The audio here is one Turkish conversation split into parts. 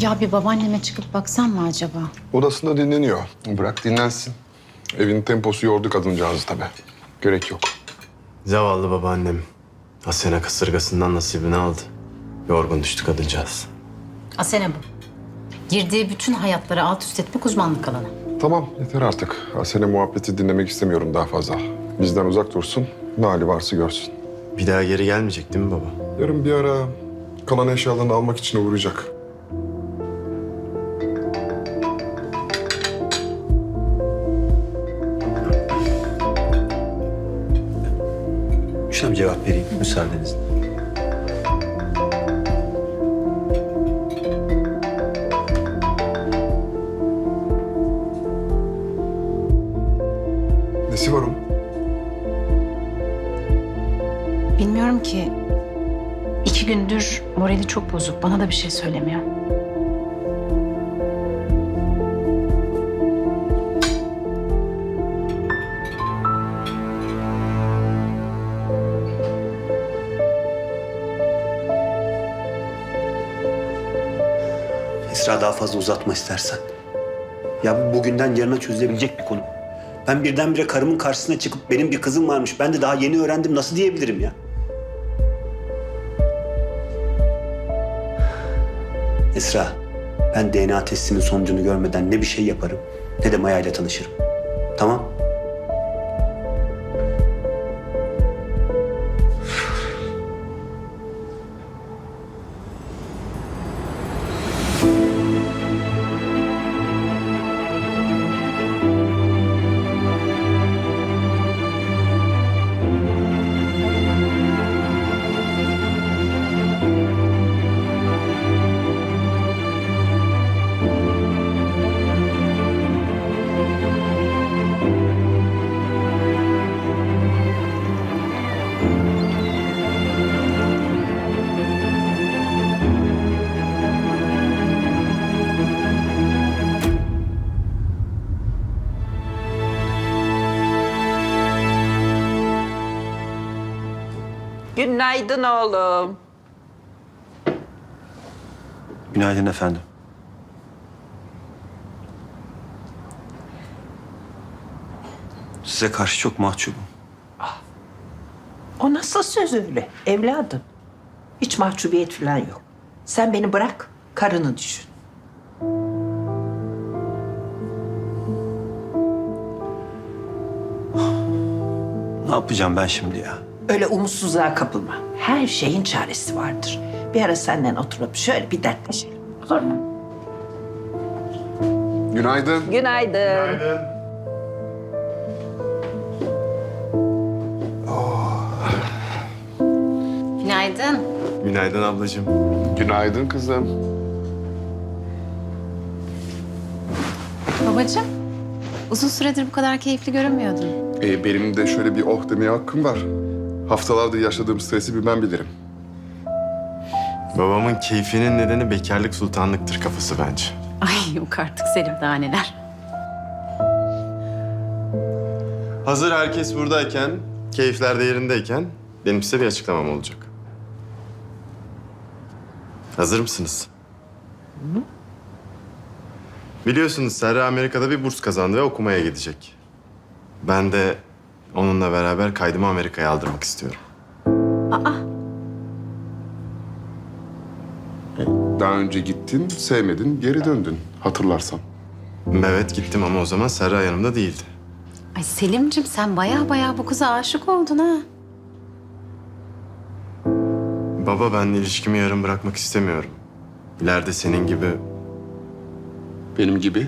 Ya bir babaanneme çıkıp baksam mı acaba? Odasında dinleniyor. Bırak dinlensin. Evin temposu yordu kadıncağızı tabii. Gerek yok. Zavallı babaannem. Asena kasırgasından nasibini aldı. Yorgun düştü kadıncağız. Asene bu. Girdiği bütün hayatları alt üst etmek uzmanlık alanı. Tamam yeter artık. Asene muhabbeti dinlemek istemiyorum daha fazla. Bizden uzak dursun. Ne hali varsa görsün. Bir daha geri gelmeyecek değil mi baba? Yarın bir ara kalan eşyalarını almak için uğrayacak. Bir cevap vereyim müsaadenizle. Nesi var onun? Bilmiyorum ki. İki gündür morali çok bozuk. Bana da bir şey söylemiyor. Esra daha fazla uzatma istersen. Ya bu bugünden yarına çözülebilecek bir konu. Ben birdenbire karımın karşısına çıkıp benim bir kızım varmış. Ben de daha yeni öğrendim. Nasıl diyebilirim ya? Esra, ben DNA testinin sonucunu görmeden ne bir şey yaparım ne de Maya ile tanışırım. Tamam? Günaydın oğlum. Günaydın efendim. Size karşı çok mahcubum. O nasıl söz öyle evladım? Hiç mahcubiyet falan yok. Sen beni bırak, karını düşün. Ne yapacağım ben şimdi ya? Öyle umutsuzluğa kapılma. Her şeyin çaresi vardır. Bir ara senden oturup şöyle bir dertleşelim. Olur mu? Günaydın. Günaydın. Günaydın. Günaydın ablacığım. Günaydın kızım. Babacığım, uzun süredir bu kadar keyifli görünmüyordun. Ee, benim de şöyle bir oh demeye hakkım var. Haftalardır yaşadığım stresi bir ben bilirim. Babamın keyfinin nedeni bekarlık sultanlıktır kafası bence. Ay yok artık Selim daha neler. Hazır herkes buradayken, keyifler de yerindeyken benim size bir açıklamam olacak. Hazır mısınız? Biliyorsunuz Serra Amerika'da bir burs kazandı ve okumaya gidecek. Ben de onunla beraber kaydımı Amerika'ya aldırmak istiyorum. Daha önce gittin, sevmedin, geri döndün hatırlarsan. Evet gittim ama o zaman Serra yanımda değildi. Ay Selim'cim sen baya baya bu kıza aşık oldun ha. Baba ben ilişkimi yarım bırakmak istemiyorum. İleride senin gibi Benim gibi.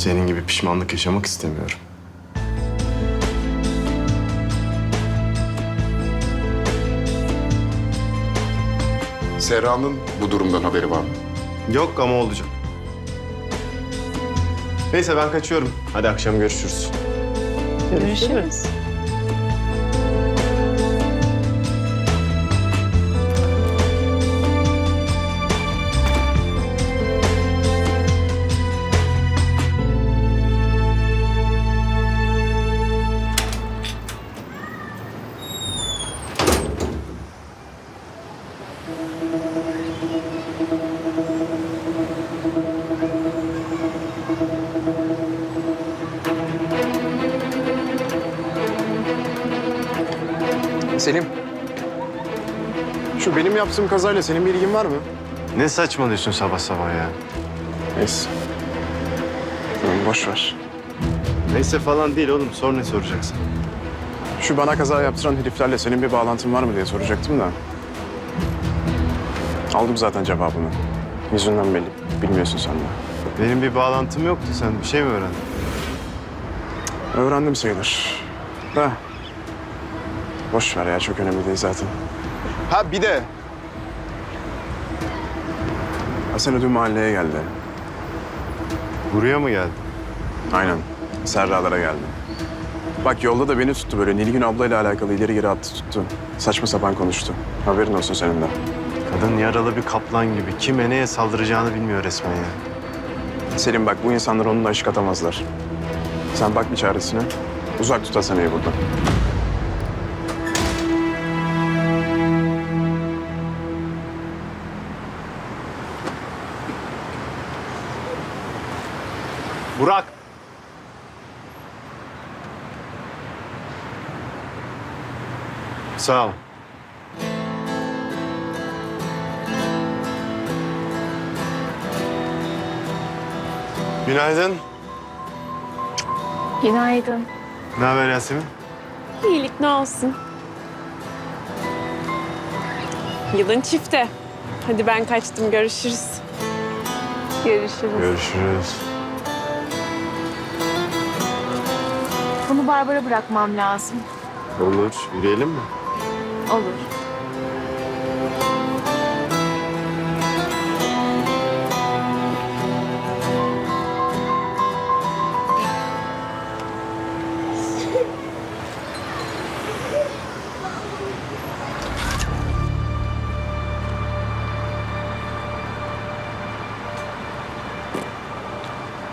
Senin gibi pişmanlık yaşamak istemiyorum. Serra'nın bu durumdan haberi var mı? Yok ama olacak. Neyse ben kaçıyorum. Hadi akşam görüşürüz. Görüşürüz. Selim. Şu benim yaptığım kazayla senin bir ilgin var mı? Ne saçmalıyorsun sabah sabah ya? Neyse. Tamam boş ver. Neyse falan değil oğlum. Sor ne soracaksın? Şu bana kaza yaptıran heriflerle senin bir bağlantın var mı diye soracaktım da. Aldım zaten cevabını. Yüzünden belli. Bilmiyorsun sen de. Benim bir bağlantım yoktu. Sen bir şey mi öğrendin? Öğrendim sayılır. Da. Boş ver ya çok önemli değil zaten. Ha bir de. Hasan dün mahalleye geldi. Buraya mı geldin? Aynen. Serralara geldi. Bak yolda da beni tuttu böyle. Nilgün ablayla alakalı ileri geri attı tuttu. Saçma sapan konuştu. Haberin olsun senin de. Kadın yaralı bir kaplan gibi. Kime neye saldıracağını bilmiyor resmen ya. Selim bak bu insanlar onunla aşık atamazlar. Sen bak bir çaresine. Uzak tut Hasan'ı buradan. Burak! Sağ ol. Günaydın. Günaydın. Ne haber Yasemin? İyilik ne olsun. Yılın çifte. Hadi ben kaçtım görüşürüz. Görüşürüz. Görüşürüz. Bunu Barbara bırakmam lazım. Olur. Yürüyelim mi? Olur.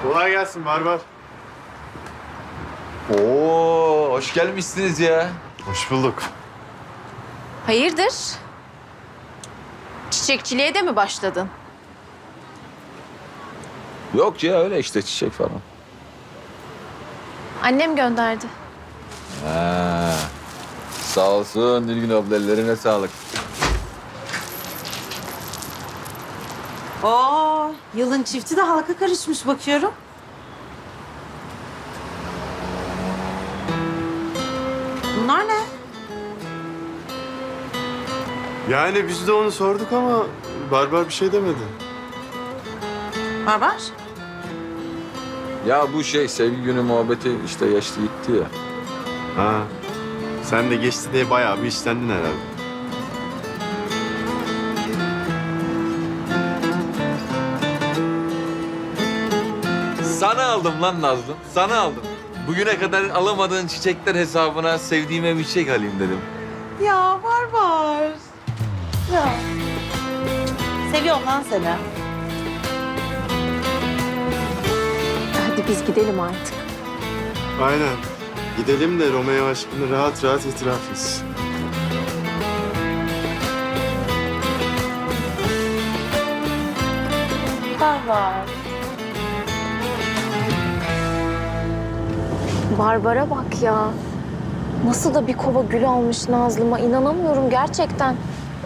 Kolay gelsin Barbar. Oo, hoş gelmişsiniz ya. Hoş bulduk. Hayırdır? Çiçekçiliğe de mi başladın? Yok ya öyle işte çiçek falan. Annem gönderdi. Ha. Sağ olsun Nilgün abla ellerine sağlık. Oo, yılın çifti de halka karışmış bakıyorum. Yani biz de onu sorduk ama Barbar bir şey demedi. Barbar. Ya bu şey sevgi günü muhabbeti işte geçti gitti ya. Ha. Sen de geçti diye bayağı bir işlendin herhalde. Sana aldım lan Nazlım, sana aldım. Bugüne kadar alamadığın çiçekler hesabına sevdiğime bir çiçek alayım dedim. Ya Barbar. Ya. Seviyorum lan seni. Hadi biz gidelim artık. Aynen. Gidelim de Romeo aşkını rahat rahat itiraf etsin. Barbar. Barbara bak ya. Nasıl da bir kova gül almış Nazlı'ma. inanamıyorum gerçekten.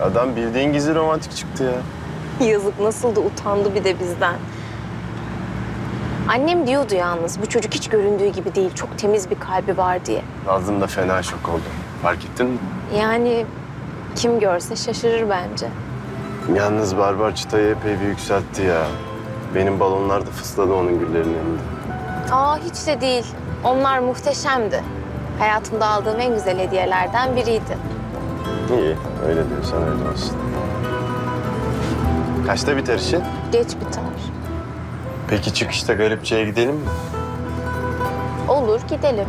Adam bildiğin gizli romantik çıktı ya. Yazık nasıl da utandı bir de bizden. Annem diyordu yalnız bu çocuk hiç göründüğü gibi değil. Çok temiz bir kalbi var diye. Nazlım da fena şok oldu. Fark ettin mi? Yani kim görse şaşırır bence. Yalnız Barbar çıtayı epey bir yükseltti ya. Benim balonlar da fısladı onun güllerinin yanında. Aa hiç de değil. Onlar muhteşemdi. Hayatımda aldığım en güzel hediyelerden biriydi. İyi, öyle diyorsan öyle olsun. Kaçta biter işin? Geç biter. Peki çıkışta Garipçe'ye gidelim mi? Olur gidelim.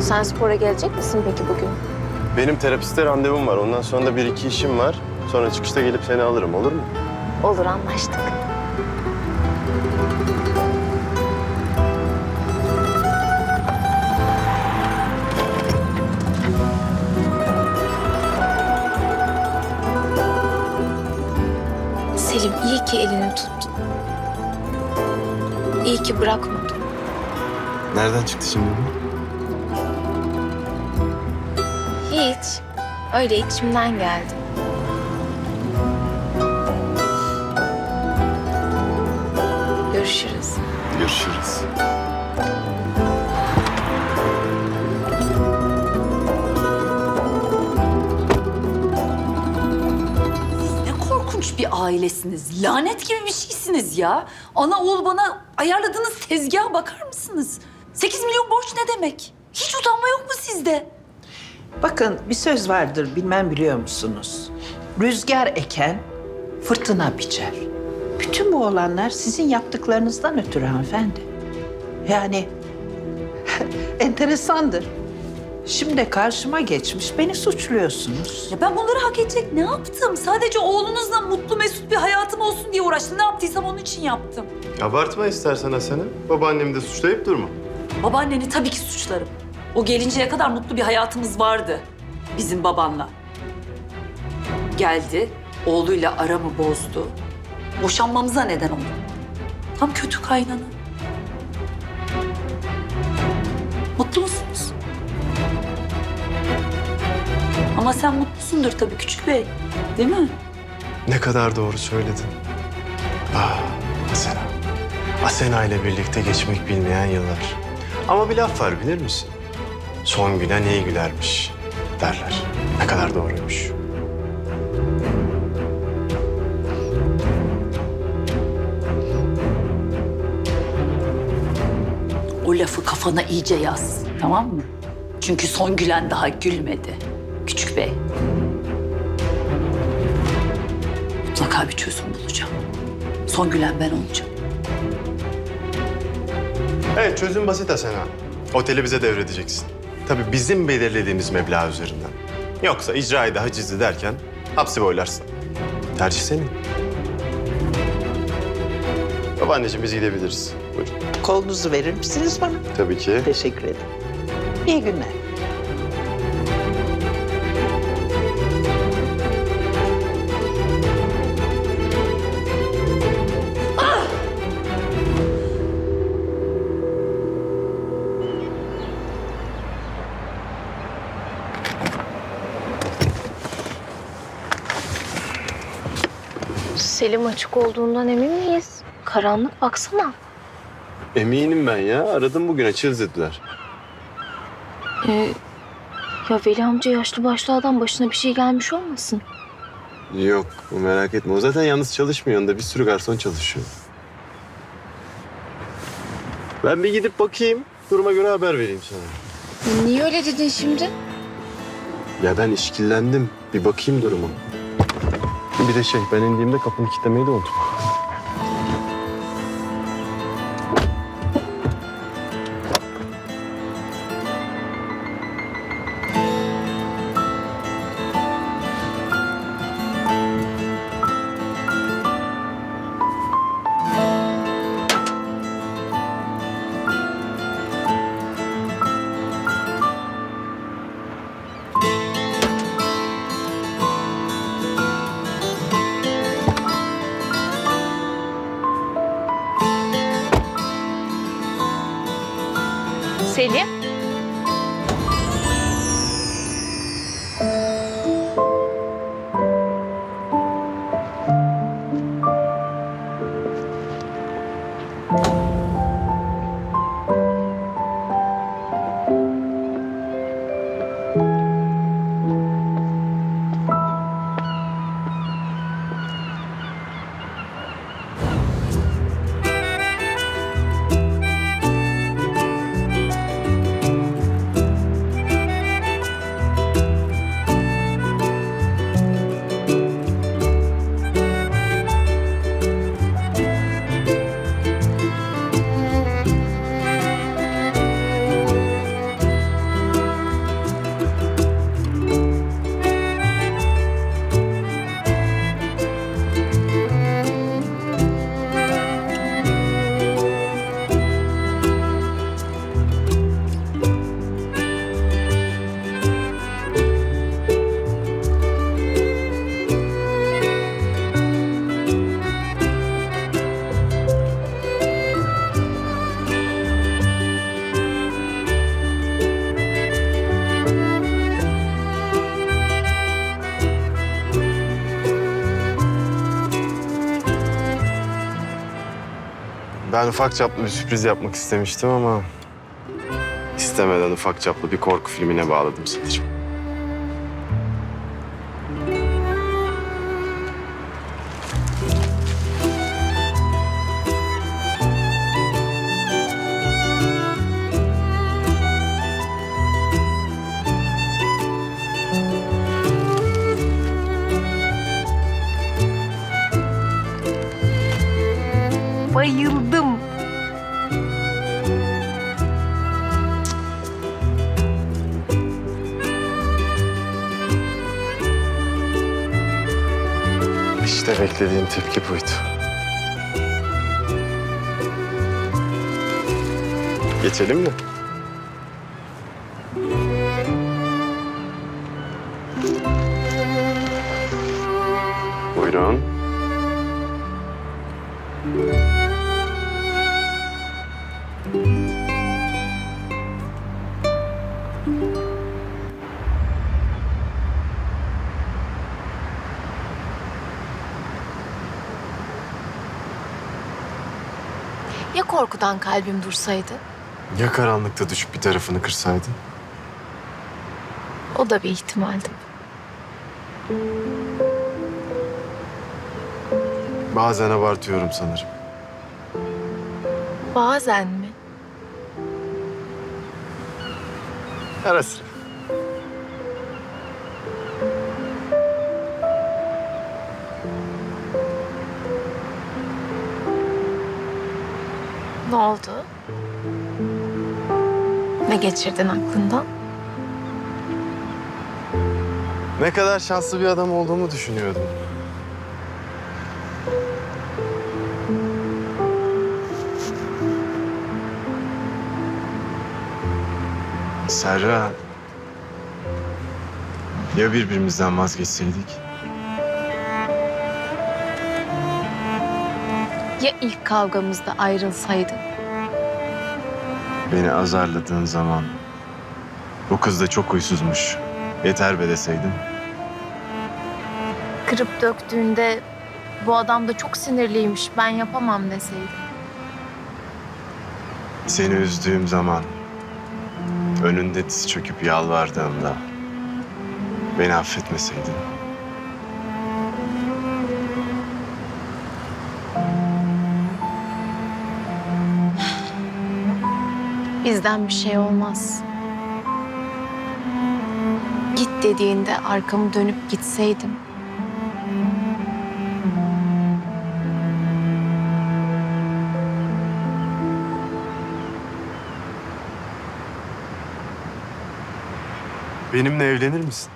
Sen spora gelecek misin peki bugün? Benim terapiste randevum var. Ondan sonra da bir iki işim var. Sonra çıkışta gelip seni alırım, olur mu? Olur anlaştık. Selim iyi ki elini tuttun. İyi ki bırakmadın. Nereden çıktı şimdi bu? Hiç. Öyle içimden geldi. Görüşürüz. Görüşürüz. Bir ailesiniz. Lanet gibi bir şeysiniz ya. Ana oğul bana ayarladığınız tezgaha bakar mısınız? 8 milyon borç ne demek? Hiç utanma yok mu sizde? Bakın bir söz vardır bilmem biliyor musunuz? Rüzgar eken fırtına biçer. Bütün bu olanlar sizin yaptıklarınızdan ötürü hanımefendi. Yani enteresandır. Şimdi karşıma geçmiş beni suçluyorsunuz. Ya ben bunları hak edecek ne yaptım? Sadece oğlunuzla mutlu mesut bir hayatım olsun diye uğraştım. Ne yaptıysam onun için yaptım. Abartma istersen Asena. Babaannemi de suçlayıp durma. Babaanneni tabii ki suçlarım. O gelinceye kadar mutlu bir hayatımız vardı. Bizim babanla. Geldi, oğluyla aramı bozdu. Boşanmamıza neden oldu. Tam kötü kaynana. Mutlu musunuz? Ama sen mutlusundur tabii küçük bey. Değil mi? Ne kadar doğru söyledin. Ah Asena. Asena ile birlikte geçmek bilmeyen yıllar. Ama bir laf var bilir misin? Son gülen iyi gülermiş derler. Ne kadar doğruymuş. O lafı kafana iyice yaz. Tamam mı? Çünkü son gülen daha gülmedi. Bey. Mutlaka bir çözüm bulacağım. Son gülen ben olacağım. Evet çözüm basit Asena. Oteli bize devredeceksin. Tabii bizim belirlediğimiz meblağ üzerinden. Yoksa icrayı da hacizli derken hapsi boylarsın. Tercih senin. Babaanneciğim biz gidebiliriz. Buyurun. Kolunuzu verir misiniz bana? Tabii ki. Teşekkür ederim. İyi günler. Selim açık olduğundan emin miyiz? Karanlık baksana. Eminim ben ya. Aradım bugün açığız dediler. Ee, ya Veli amca yaşlı başlı adam başına bir şey gelmiş olmasın? Yok merak etme. O zaten yalnız çalışmıyor. Yanında bir sürü garson çalışıyor. Ben bir gidip bakayım. Duruma göre haber vereyim sana. Niye öyle dedin şimdi? Ya ben işkillendim. Bir bakayım duruma. Bir de şey ben indiğimde kapını kilitlemeyi de unutma. Ben ufak çaplı bir sürpriz yapmak istemiştim ama... ...istemeden ufak çaplı bir korku filmine bağladım sanırım. Beklediğim tepki buydu. Geçelim mi? Korkudan kalbim dursaydı? Ya karanlıkta düşüp bir tarafını kırsaydın? O da bir ihtimaldi. Bazen abartıyorum sanırım. Bazen mi? Ara sıra. Ne oldu? Ne geçirdin aklından? Ne kadar şanslı bir adam olduğumu düşünüyordum. Serra. Ya birbirimizden vazgeçseydik? Ya ilk kavgamızda ayrılsaydın? Beni azarladığın zaman bu kız da çok huysuzmuş. Yeter be deseydin. Kırıp döktüğünde bu adam da çok sinirliymiş ben yapamam deseydin. Seni üzdüğüm zaman önünde diz çöküp yalvardığımda beni affetmeseydin. Bizden bir şey olmaz. Git dediğinde arkamı dönüp gitseydim. Benimle evlenir misin?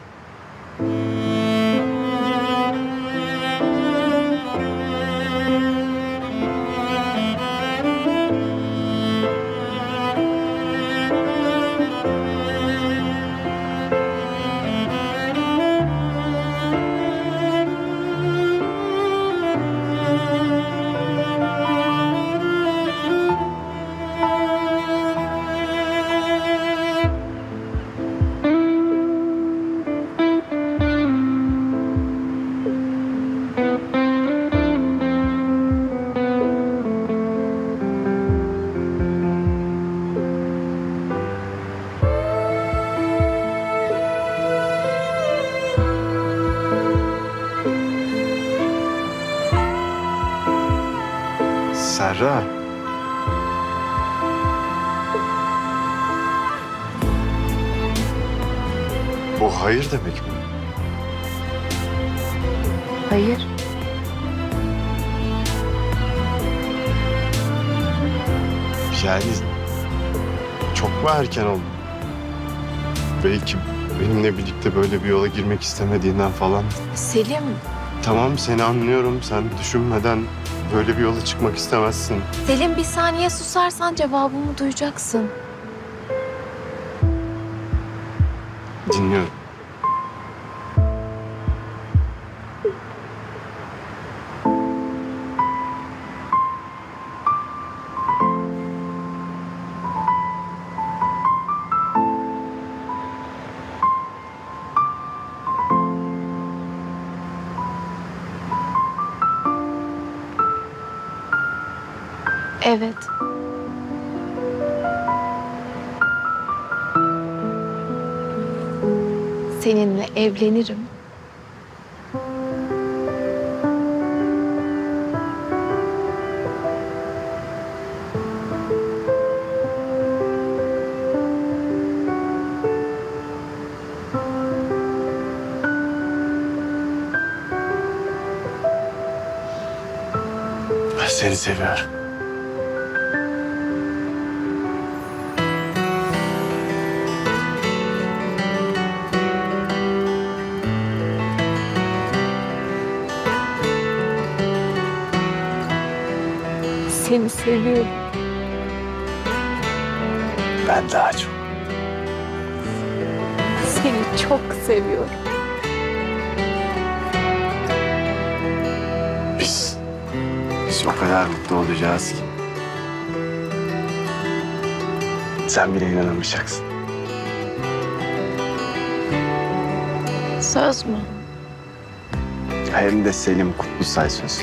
Serra. Bu hayır demek mi? Hayır. Yani çok mu erken oldu? Belki benimle birlikte böyle bir yola girmek istemediğinden falan. Selim, Tamam seni anlıyorum. Sen düşünmeden böyle bir yola çıkmak istemezsin. Selim bir saniye susarsan cevabımı duyacaksın. Dinliyorum. Evet. Seninle evlenirim. Ben seni seviyorum. Seni seviyorum. Ben daha çok. Seni çok seviyorum. Biz, biz o kadar mutlu olacağız ki. Sen bile inanamayacaksın. Söz mü? Hem de Selim Kutlusay sözü.